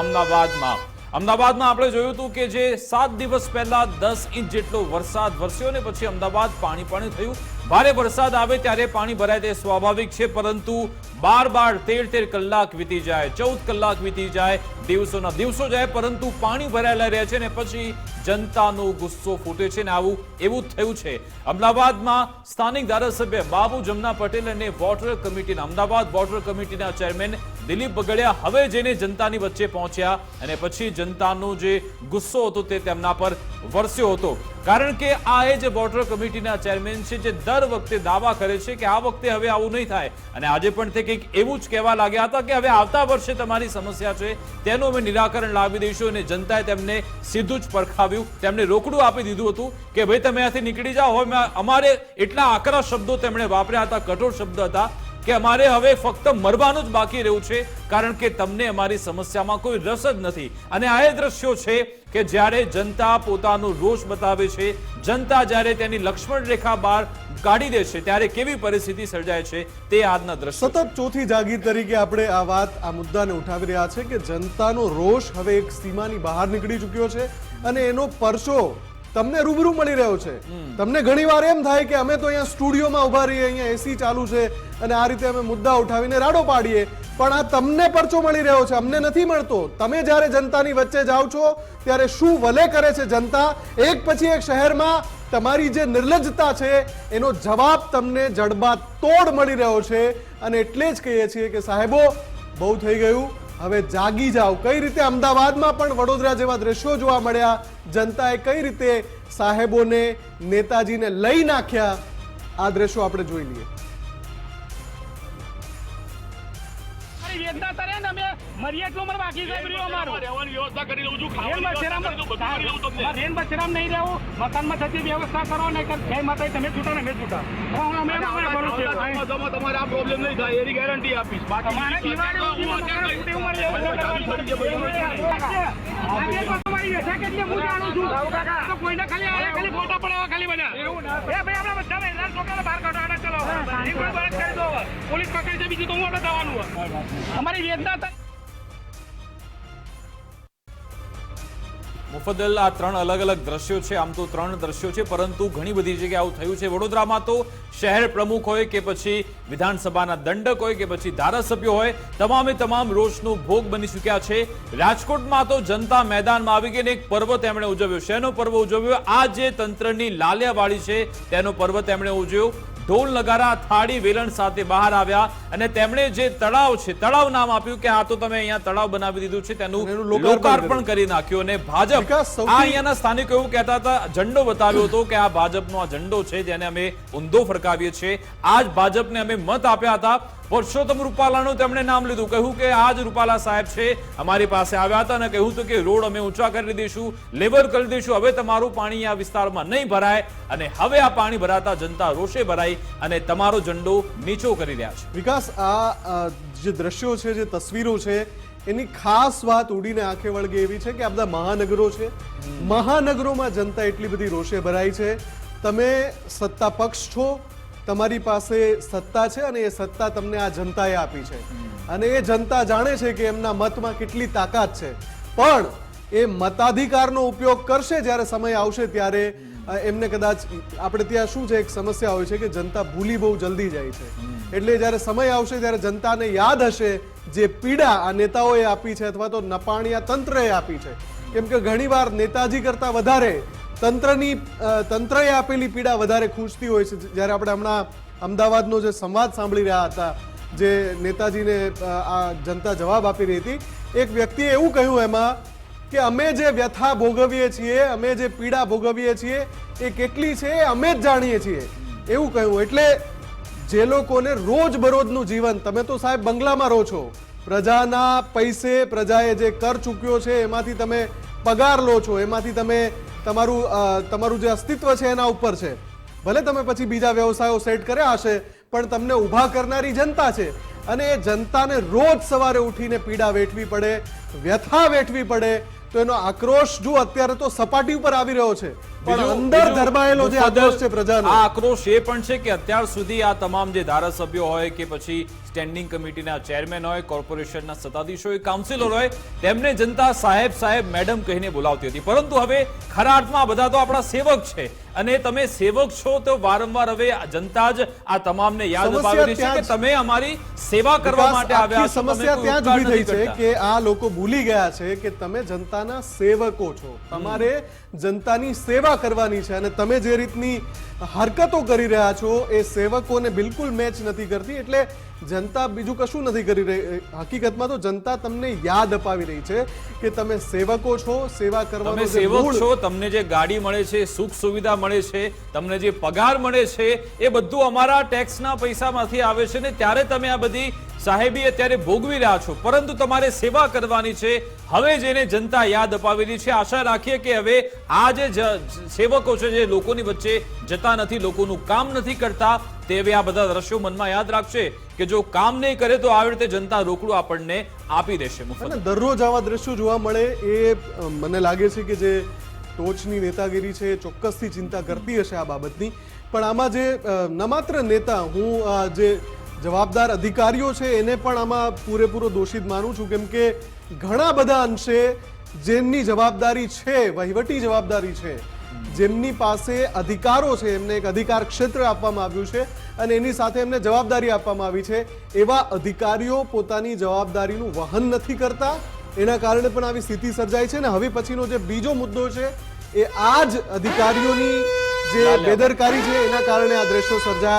અમદાવાદમાં. અમદાવાદમાં આપણે જોયું હતું કે જે સાત દિવસ પહેલા દસ ઇંચ જેટલો વરસાદ વરસ્યો ને પછી અમદાવાદ પાણી પાણી થયું. ભારે વરસાદ આવે ત્યારે પાણી ભરાય તે સ્વાભાવિક છે, પરંતુ બાર બાર તેર તેર કલાક વીતી જાય, ચૌદ કલાક વીતી જાય, દિવસોના દિવસો જાય, પરંતુ પાણી ભરાયેલા રહે છે ને પછી જનતાનો ગુસ્સો ફૂટે છે ને આવું, એવું થયું છે. અમદાવાદમાં સ્થાનિક ધારાસભ્ય બાબુ જમના પટેલ અને વોટર કમિટીના, અમદાવાદ વોટર કમિટીના ચેરમેન દિલીપ બગડિયા હવે જઈને જનતાની વચ્ચે પહોંચ્યા અને પછી જનતાનો જે ગુસ્સો હતો તે તેમના પર વરસ્યો હતો. કારણ કે આ એ જે બોર્ડર કમિટીના ચેરમેન છે જે દર વખતે દાવા કરે છે કે આ વખતે હવે આવું નહીં થાય. અને આજે પણ તે કંઈક એવું જ કહેવા લાગ્યા હતા કે હવે આવતા વર્ષે તમારી સમસ્યા છે, તેનું અમે નિરાકરણ લાવી દઈશું અને જનતાએ તેમને સીધું જ પરખાવ્યું. તેમને રોકડું આપી દીધું હતું કે ભાઈ તમે અહીંયાથી નીકળી જાઓ. હવે અમારે એટલા આકરા શબ્દો તેમણે વાપર્યા હતા, કઠોર શબ્દ હતા. કે અમારે હવે ફક્ત મરવાનું જ બાકી રહ્યું છે, કારણ કે તમને અમારી સમસ્યામાં કોઈ રસ જ નથી. અને આ એ દ્રશ્યો છે કે જ્યારે જનતા પોતાનો રોષ બતાવે છે, જનતા જ્યારે તેની લક્ષ્મણ રેખા બહાર કાઢી દે છે, ત્યારે કેવી પરિસ્થિતિ સર્જાય છે, તે આજના દ્રશ્ય સતત ચોથી જાગીર તરીકે આપણે આ વાત આ મુદ્દાને ઉઠાવી રહ્યા છે કે જનતાનો રોષ હવે એક સીમાની બહાર નીકળી ચૂક્યો છે અને એનો પરચો તમને રૂબરૂ મળી રહ્યો છે. તમને ઘણીવાર એમ થાય કે અમે તો અહીંયા સ્ટુડિયોમાં ઊભા રહીએ અહીંયા એસી ચાલુ છે અને આ રીતે અમે મુદ્દા ઉઠાવીને રાડો પાડીએ. પણ આ તમને પરચો મળી રહ્યો છે અમને નથી મળતો. તમે જ્યારે જનતાની વચ્ચે જાઓ છો ત્યારે શું વલે કરે છે જનતા? એક પછી એક શહેરમાં તમારી જે નિર્લજ્જતા છે એનો જવાબ તમને જડબા તોડ મળી રહ્યો છે. અને એટલે જ કહીએ છીએ કે સાહેબો બહુ થઈ ગયું. હવે જાગી જાઓ. કઈ રીતે અમદાવાદમાં પણ વડોદરા જેવા દ્રશ્યો જોવા મળ્યા? જનતાએ કઈ રીતે સાહેબોને, નેતાજીને લઈ નાખ્યા? આ દ્રશ્યો આપણે જોઈ લઈએ. ને મરીએ એટલું મને બાકી સાહેબ રહ્યો અમારું રહેવાની વ્યવસ્થા કરી લઉં છું ખાવાની વ્યવસ્થા કરી દઉં, બધું કરી લઉં તમને રેન બસેરામ નહીં રહેવું મકાનમાં થતી વ્યવસ્થા કરો ને જય માતા તમે છૂટો ને મેં છૂટા હું અમે અમારે ભરું છે તમારે આ પ્રોબ્લેમ નહીં થાય એની ગેરંટી આપીશ બાકી મારે દિવાળી એવું મારે એવું છું. તો કોઈને ખાલી આયા ખાલી ફોટા પડાવવા ખાલી બધા. એ ભાઈ આપણે બધા મહિલા છોકરાને બહાર કાઢો, ચલો. પોલીસ પકડી છે બીજું તો હું આપણે જવાનું. અમારી વેદના મુફદ્દલ આ ત્રણ અલગ અલગ દ્રશ્યો છે. આમ તો ત્રણ દ્રશ્યો છે, પરંતુ ઘણી બધી જગ્યાએ આવું થયું છે. વડોદરામાં તો શહેર પ્રમુખ હોય કે પછી વિધાનસભાના દંડક હોય કે પછી ધારાસભ્યો હોય, તમામે તમામ રોષનો ભોગ બની ચૂક્યા છે. રાજકોટમાં તો જનતા મેદાનમાં આવી ગઈને એક પર્વ તેમણે ઉજવ્યો. શેનો પર્વ ઉજવ્યો? આ જે તંત્રની લાલિયાવાળી છે, તેનો પર્વ તેમણે ઉજવ્યો. ઢોલ નગારા થાળી વેલણ સાથે બહાર આવ્યા અને તેમણે જે તળાવ છે તળાવ નામ આપ્યું કે આ તો તમે અહીંયા તળાવ બનાવી દીધું છે તેનું લોકાર્પણ કરી નાખ્યું અને ભાજપ આ અહીંયાના સ્થાનિકો એવું કહેતા હતા ઝંડો બતાવ્યો હતો કે આ ભાજપનો આ ઝંડો છે જેને અમે ઊંધો ફરકાવીએ છીએ. આ જ ભાજપને અમે મત આપ્યા હતા. પરસોત્તમ રૂપાલાનું તેમણે નામ લીધું. કહ્યું કે આ જ રૂપાલા સાહેબ છે અમારી પાસે આવ્યા હતા અને કહ્યું હતું કે રોડ અમે ઊંચા કરી દઈશું લેવલ કરી દઈશું. હવે તમારું પાણી આ વિસ્તારમાં નહીં ભરાય અને હવે આ પાણી ભરાતા જનતા રોષે ભરાઈ અને તમારો ઝંડો નીચો કરી રહ્યા છે. વિકાસ આ જે દ્રશ્યો છે જે તસવીરો છે એની ખાસ વાત ઉડીને આંખે વળગે એવી છે કે આ બધા મહાનગરો છે. મહાનગરોમાં જનતા એટલી બધી રોષે ભરાઈ છે. તમે સત્તા પક્ષ છો તમારી પાસે સત્તા છે અને એ સત્તા તમને આ જનતાએ આપી છે. અને એ જનતા જાણે છે કે એમના મતમાં કેટલી તાકાત છે. પણ એ મતાધિકારનો ઉપયોગ કરશે જ્યારે સમય આવશે ત્યારે એમને કદાચ આપણે ત્યાં શું છે એક સમસ્યા હોય છે કે જનતા ભૂલી બહુ જલ્દી જાય છે. એટલે જ્યારે સમય આવશે ત્યારે જનતાને યાદ હશે જે પીડા આ નેતાઓએ આપી છે અથવા તો નપાણિયા તંત્રએ આપી છે. કેમ કે ઘણીવાર નેતાજી કરતા વધારે તંત્રની તંત્રએ આપેલી પીડા વધારે ખૂંચતી હોય છે. જ્યારે આપણે હમણાં અમદાવાદનો જે સંવાદ સાંભળી રહ્યા હતા, જે નેતાજીને આ જનતા જવાબ આપી રહી હતી, એક વ્યક્તિએ એવું કહ્યું એમાં કે અમે જે વ્યથા ભોગવીએ છીએ, અમે જે પીડા ભોગવીએ છીએ, એ કેટલી છે એ અમે જ જાણીએ છીએ. એવું કહ્યું. એટલે જે લોકોને રોજ બરોજનું જીવન, તમે તો સાહેબ બંગલામાં રહો છો પ્રજાના પૈસે પ્રજાએ જે કર ચૂક્યો છે, એમાંથી તમે પગાર લો છો, એમાંથી તમે તમારું તમારું જે અસ્તિત્વ છે એના ઉપર છે. ભલે તમે પછી બીજા વ્યવસાયો સેટ કર્યા હશે, પણ તમને ઊભા કરનારી જનતા છે. અને એ જનતાને રોજ સવારે ઉઠીને પીડા વેઠવી પડે, વ્યથા વેઠવી પડે, તો એનો આક્રોશ જો અત્યારે તો સપાટી ઉપર આવી રહ્યો છે. બીજું- અંદર ધરબાયેલો જે આક્રોશ છે પ્રજાનો. આ આક્રોશ એ પણ છે કે અત્યાર સુધી આ તમામ જે ધારાસભ્યો હોય કે પછી સ્ટેન્ડિંગ કમિટીના ચેરમેન હોય કોર્પોરેશનના સત્તાધીશો હોય કાઉન્સિલર હોય તેમને જનતા સાહેબ સાહેબ મેડમ કહીને બોલાવતી હતી. પરંતુ હવે ખરા અર્થમાં બધા તો આપણા સેવક છે. અને તમે સેવક છો તો વારંવાર હવે જનતા જ આ તમામને યાદ અપાવી છે કે તમે અમારી સેવા કરવા માટે આવ્યા સમસ્યા ત્યાં જ ઊભી થઈ છે કે આ લોકો ભૂલી ગયા છે કે તમે જનતાના સેવકો છો. તમારે જનતાની સેવા કરવાની છે અને તમે જે રીતની હરકતો કરી રહ્યા છો એ સેવકોને બિલકુલ મેચ નથી કરતી. એટલે જનતા બીજું કશું નથી કરી રહી. હકીકતમાં તો જનતા તમને યાદ અપાવી રહી છે કે તમે સેવકો છો સેવા કરવાનો સેવક છો તમને જે ગાડી મળે છે સુખ સુવિધા મળે છે તમને જે પગાર મળે છે એ બધું અમારા ટેક્સના પૈસામાંથી આવે છે ને ત્યારે તમે આ બધી સાહેબી અત્યારે ભોગવી રહ્યા છો. પરંતુ તમારે સેવા કરવાની છે. હવે જેને જનતા યાદ અપાવેલી છે. આશા રાખીએ કે હવે આ જે સેવકો છે, જે લોકોની વચ્ચે જતા નથી, લોકોનું કામ નથી કરતા, તે હવે આ બધા દ્રશ્યો મનમાં યાદ રાખશે કે જો કામ નહીં કરે તો આવી રીતે જનતા રોકડું આપણને આપી દેશે દરરોજ આવા દ્રશ્યો જોવા મળે એ મને લાગે છે કે જે ટોચની નેતાગીરી છે, ચોક્કસથી ચિંતા કરતી હશે આ બાબતની. પણ આમાં જે ન માત્ર નેતા, હું જે જવાબદાર અધિકારીઓ છે એને પણ આમાં પૂરેપૂરો દોષિત માનું છું કેમ કે ઘણા બધા અંશે જેમની જવાબદારી છે વહીવટી જવાબદારી છે જેમની પાસે અધિકારો છે એમને એક અધિકાર ક્ષેત્ર આપવામાં આવ્યું છે અને એની સાથે એમને જવાબદારી આપવામાં આવી છે. એવા અધિકારીઓ પોતાની જવાબદારીનું વહન નથી કરતા એના કારણે પણ આવી સ્થિતિ સર્જાય છે ને હવે પછીનો જે બીજો મુદ્દો છે એ આ જ અધિકારીઓની જે બેદરકારી છે એના કારણે આ દ્રશ્યો સર્જાયા